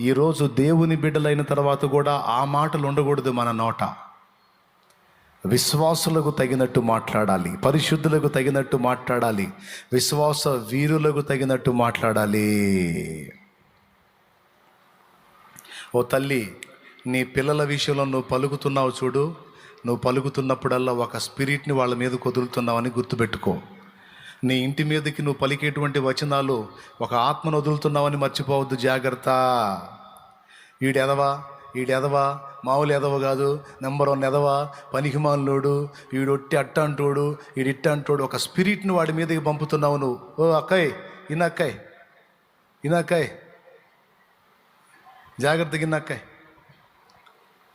ఈరోజు దేవుని బిడ్డలైన తర్వాత కూడా ఆ మాటలు ఉండకూడదు మన నోట. విశ్వాసులకు తగినట్టు మాట్లాడాలి పరిశుద్ధులకు తగినట్టు మాట్లాడాలి విశ్వాస వీరులకు తగినట్టు మాట్లాడాలి. ఓ తల్లి నీ పిల్లల విషయంలో నువ్వు పలుకుతున్నావు చూడు. నువ్వు పలుకుతున్నప్పుడల్లా ఒక స్పిరిట్ని వాళ్ళ మీద కుదులుతున్నావని గుర్తుపెట్టుకో. నీ ఇంటి మీదకి నువ్వు పలికేటువంటి వచనాలు ఒక ఆత్మను వదులుతున్నావని మర్చిపోవద్దు జాగ్రత్త. వీడెదవా వీడెదవా మామూలు ఎదవ కాదు నెంబర్ వన్ ఎదవా? పనికిమాలోడు ఈడొట్టి అట్ట అంటోడు వీడిట్ట అంటోడు ఒక స్పిరిట్ని వాడి మీదకి పంపుతున్నావు నువ్వు. ఓ అక్కయ్ ఇనక్కయ్ ఇనక్కయ్ జాగ్రత్తగా ఇన్నక్కయ్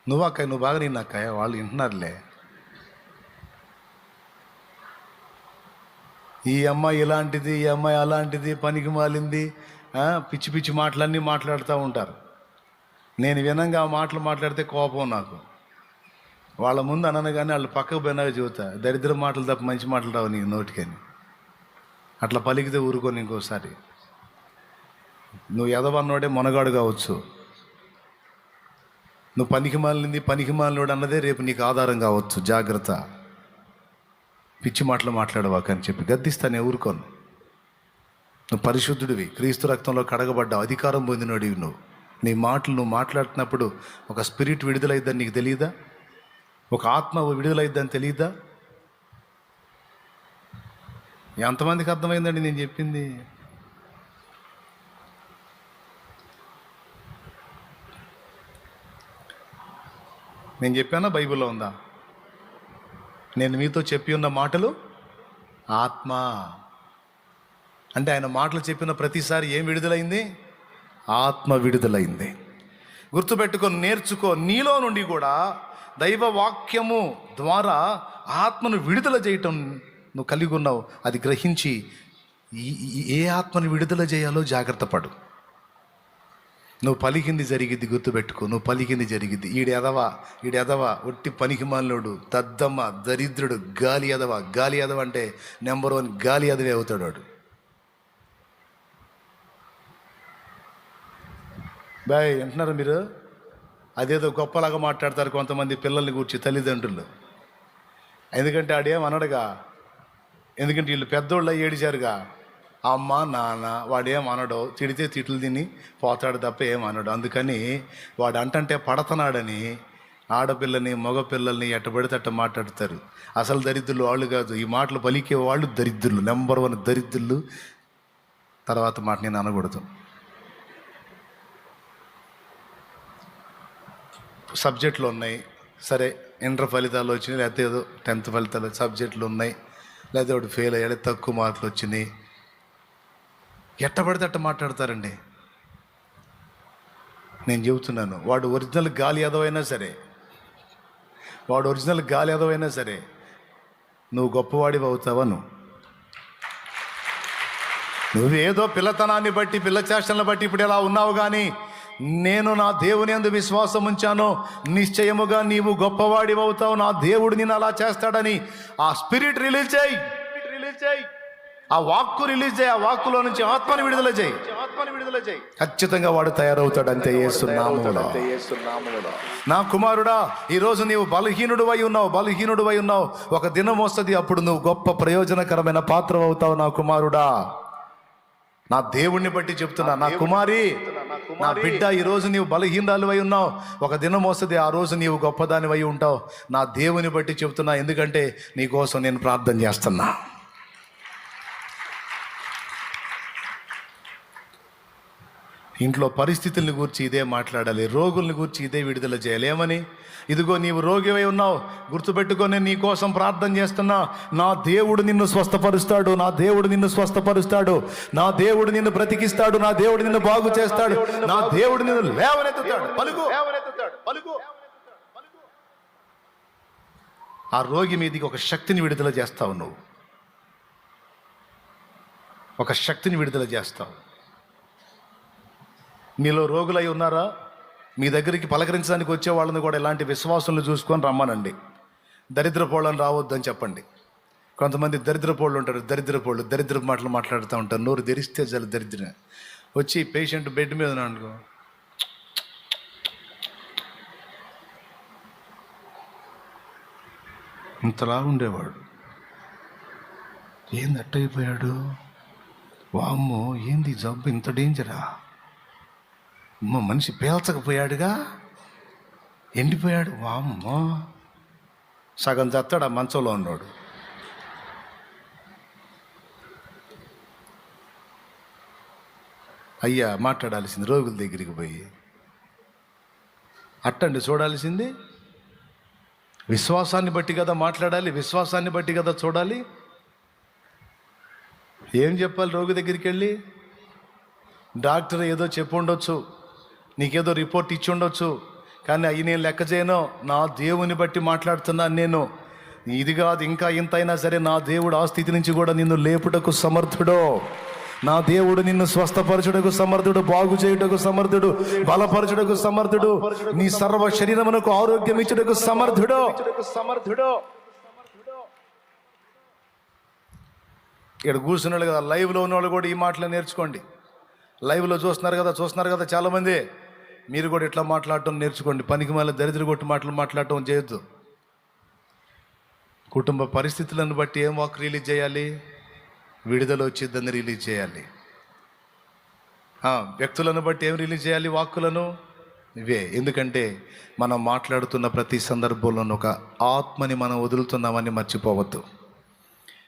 నువ్వు అక్కయ్ నువ్వు బాగా నిన్నక్కయ్య వాళ్ళు వింటున్నారులే. ఈ అమ్మాయి ఇలాంటిది ఈ అమ్మాయి అలాంటిది పనికి మాలింది పిచ్చి పిచ్చి మాటలన్నీ మాట్లాడుతూ ఉంటారు. నేను వినంగా ఆ మాటలు మాట్లాడితే కోపం నాకు. వాళ్ళ ముందు అనగానే కానీ వాళ్ళు పక్కకు పోయినాక చెబుతా దరిద్ర మాటలు తప్ప మంచి మాటలు రావు నీకు నోటికని. అట్లా పలికితే ఊరుకొని ఇంకోసారి నువ్వు ఎదవన్నోడే మొనగాడు కావచ్చు. నువ్వు పనికి మాలింది పనికి మాలినోడు అన్నదే రేపు నీకు ఆధారం కావచ్చు జాగ్రత్త. పిచ్చి మాటలు మాట్లాడవాక అని చెప్పి గద్దిస్తాను ఊరుకోను. నువ్వు పరిశుద్ధుడివి క్రీస్తు రక్తంలో కడగబడ్డావు అధికారం పొందినడివి నువ్వు. నీ మాటలు నువ్వు మాట్లాడుతున్నప్పుడు ఒక స్పిరిట్ విడుదలైద్దని నీకు తెలియదా ఒక ఆత్మ విడుదలైద్దని తెలియదా ఎంతమందికి అర్థమైందండి నేను చెప్పింది? నేను చెప్పానా బైబిల్లో ఉందా? నేను మీతో చెప్పి ఉన్న మాటలు ఆత్మ. అంటే ఆయన మాటలు చెప్పిన ప్రతిసారి ఏం విడుదలైంది? ఆత్మ విడుదలైంది. గుర్తుపెట్టుకో నేర్చుకో నీలో నుండి కూడా దైవ వాక్యము ద్వారా ఆత్మను విడుదల చేయటం నువ్వు కలిగి ఉన్నావు. అది గ్రహించి ఏ ఆత్మను విడుదల చేయాలో జాగ్రత్త పడు. నువ్వు పలికింది జరిగిద్ది గుర్తుపెట్టుకో. నువ్వు పలికింది జరిగిద్ది. ఈడు ఎదవా ఈడు ఎదవా ఒట్టి పనికి మాలినోడు దద్దమ్మ దరిద్రుడు గాలి ఎదవ గాలి ఎదవ అంటే నెంబర్ వన్ గాలి ఎదవే అవుతాడు వాడు. బాయ్ వింటున్నారు మీరు? అదేదో గొప్పలాగా మాట్లాడతారు కొంతమంది పిల్లల్ని కూర్చి తల్లిదండ్రులు. ఎందుకంటే ఆడేం అనడుగా? ఎందుకంటే వీళ్ళు పెద్దోళ్ళు ఏడిచారుగా? అమ్మ నాన్న వాడేం అనడో తిడితే తిట్లు తిని పోతాడు తప్ప ఏం అనడు అందుకని వాడు అంటంటే పడతనాడని ఆడపిల్లని మగపిల్లల్ని ఎట్టబడితే అట్ట మాట్లాడతారు. అసలు దరిద్రులు వాళ్ళు కాదు. ఈ మాటలు పలికే వాళ్ళు దరిద్రులు. నెంబర్ వన్ దరిద్రులు. తర్వాత మాట నేను అనకూడదు. సబ్జెక్టులు ఉన్నాయి. సరే ఇంటర్ ఫలితాలు వచ్చినాయి లేకపోతే ఏదో టెన్త్ ఫలితాలు సబ్జెక్టులు ఉన్నాయి. లేకపోతే ఒకటి ఫెయిల్ అయ్యాడు తక్కువ మార్కులు వచ్చినాయి. ఎట్ట పడితే అట్ట మాట్లాడతారండి. నేను చెబుతున్నాను వాడు ఒరిజినల్ గాలి ఎదవైనా సరే వాడు ఒరిజినల్ గాలి ఎదవైనా సరే నువ్వు గొప్పవాడివి అవుతావా నువ్వు? నువ్వేదో పిల్లతనాన్ని బట్టి పిల్ల చేష్టలను బట్టి ఇప్పుడు ఎలా ఉన్నావు కానీ నేను నా దేవుని అందు విశ్వాసం ఉంచాను. నిశ్చయముగా నీవు గొప్పవాడివి అవుతావు నా దేవుడు నేను అలా చేస్తాడని ఆ స్పిరిట్ రిలీజ్ చేయి. రిలీజ్ చేయి. ఆ వాక్కు రిలీజ్ చేయి ఆ వాక్కులో నుంచి ఆత్మని విడుదల చేయి. ఆత్మని విడుదల చేయి ఖచ్చితంగా వాడు తయారవుతాడు అంతే ఏసునామములో నా కుమారుడా ఈరోజు నీవు బలహీనుడు అయి ఉన్నావు బలహీనుడు అయి ఉన్నావు. ఒక దినం వస్తుంది అప్పుడు నువ్వు గొప్ప ప్రయోజనకరమైన పాత్ర అవుతావు నా కుమారుడా. నా దేవుణ్ణి బట్టి చెప్తున్నా నా కుమారి నా బిడ్డ ఈరోజు నీవు బలహీనాలు అయి ఉన్నావు. ఒక దినం వస్తుంది ఆ రోజు నీవు గొప్పదాని అయి ఉంటావు. నా దేవుని బట్టి చెప్తున్నా ఎందుకంటే నీ కోసం నేను ప్రార్థన చేస్తున్నా. ఇంట్లో పరిస్థితుల్ని గురించి ఇదే మాట్లాడాలి రోగుల్ని గురించి ఇదే విడుదల చేయాలి. ఏమని? ఇదిగో నీవు రోగివై ఉన్నావు గుర్తుపెట్టుకొని నీ కోసం ప్రార్థన చేస్తున్నా నా దేవుడు నిన్ను స్వస్థపరుస్తాడు నా దేవుడు నిన్ను స్వస్థపరుస్తాడు నా దేవుడు నిన్ను బ్రతికిస్తాడు నా దేవుడు నిన్ను బాగు చేస్తాడు నా దేవుడు నిన్ను లేవనెత్తుతాడు. పలుకు. పలుకు. ఆ రోగి మీదకి ఒక శక్తిని విడుదల చేస్తావు నువ్వు. ఒక శక్తిని విడుదల చేస్తావు. మీలో రోగులై ఉన్నారా? మీ దగ్గరికి పలకరించడానికి వచ్చే వాళ్ళని కూడా ఇలాంటి విశ్వాసంలో చూసుకొని రమ్మనండి. దరిద్రపోళ్ళని రావద్దని చెప్పండి. కొంతమంది దరిద్రపోళ్ళు ఉంటారు దరిద్రపోళ్ళు దరిద్ర మాటలు మాట్లాడుతూ ఉంటారు. నోరు తెరిస్తే చాలా దరిద్ర వచ్చి పేషెంట్ బెడ్ మీద అనుకో. ఇంతలా ఉండేవాడు. ఏంది అట్టయిపోయాడు? వామ్మో ఏంది జబ్బు ఇంత డేంజరా మా మనిషి పేల్చకపోయాడుగా? ఎండిపోయాడు. వామ్మో. సగం చత్తాడు ఆ మంచంలో ఉన్నాడు. అయ్యా మాట్లాడాల్సింది రోగుల దగ్గరికి పోయి. అట్టండి చూడాల్సింది. విశ్వాసాన్ని బట్టి కదా మాట్లాడాలి విశ్వాసాన్ని బట్టి కదా చూడాలి. ఏం చెప్పాలి రోగి దగ్గరికి వెళ్ళి? డాక్టర్ ఏదో చెప్పి ఉండొచ్చు. నీకేదో రిపోర్ట్ ఇచ్చి ఉండొచ్చు. కానీ అవి నేను లెక్క చేయను. నా దేవుని బట్టి మాట్లాడుతున్నాను నేను. ఇది కాదు ఇంకా ఇంతైనా సరే నా దేవుడు ఆ స్థితి నుంచి కూడా నిన్ను లేపుటకు సమర్థుడో. నా దేవుడు నిన్ను స్వస్థపరచుటకు సమర్థుడు బాగు చేయుటకు సమర్థుడు బలపరచుటకు సమర్థుడు నీ సర్వ శరీరమునకు ఆరోగ్యం ఇచ్చుటకు సమర్థుడు. సమర్థుడు ఇక్కడ కూర్చున్నాడు కదా లైవ్లో ఉన్న వాళ్ళు కూడా ఈ మాటలు నేర్చుకోండి. లైవ్లో చూస్తున్నారు కదా చూస్తున్నారు కదా చాలామంది. మీరు కూడా ఇట్లా మాట్లాడటం నేర్చుకోండి. పనికి మళ్ళీ దరిద్ర కొట్టి మాటలు మాట్లాడటం చేయొద్దు. కుటుంబ పరిస్థితులను బట్టి ఏం వాక్ రిలీజ్ చేయాలి? విడుదల వచ్చిద్దని రిలీజ్ చేయాలి. వ్యక్తులను బట్టి ఏం రిలీజ్ చేయాలి వాక్కులను? ఇవే. ఎందుకంటే మనం మాట్లాడుతున్న ప్రతి సందర్భంలోనూ ఒక ఆత్మని మనం వదులుతున్నామని మర్చిపోవద్దు.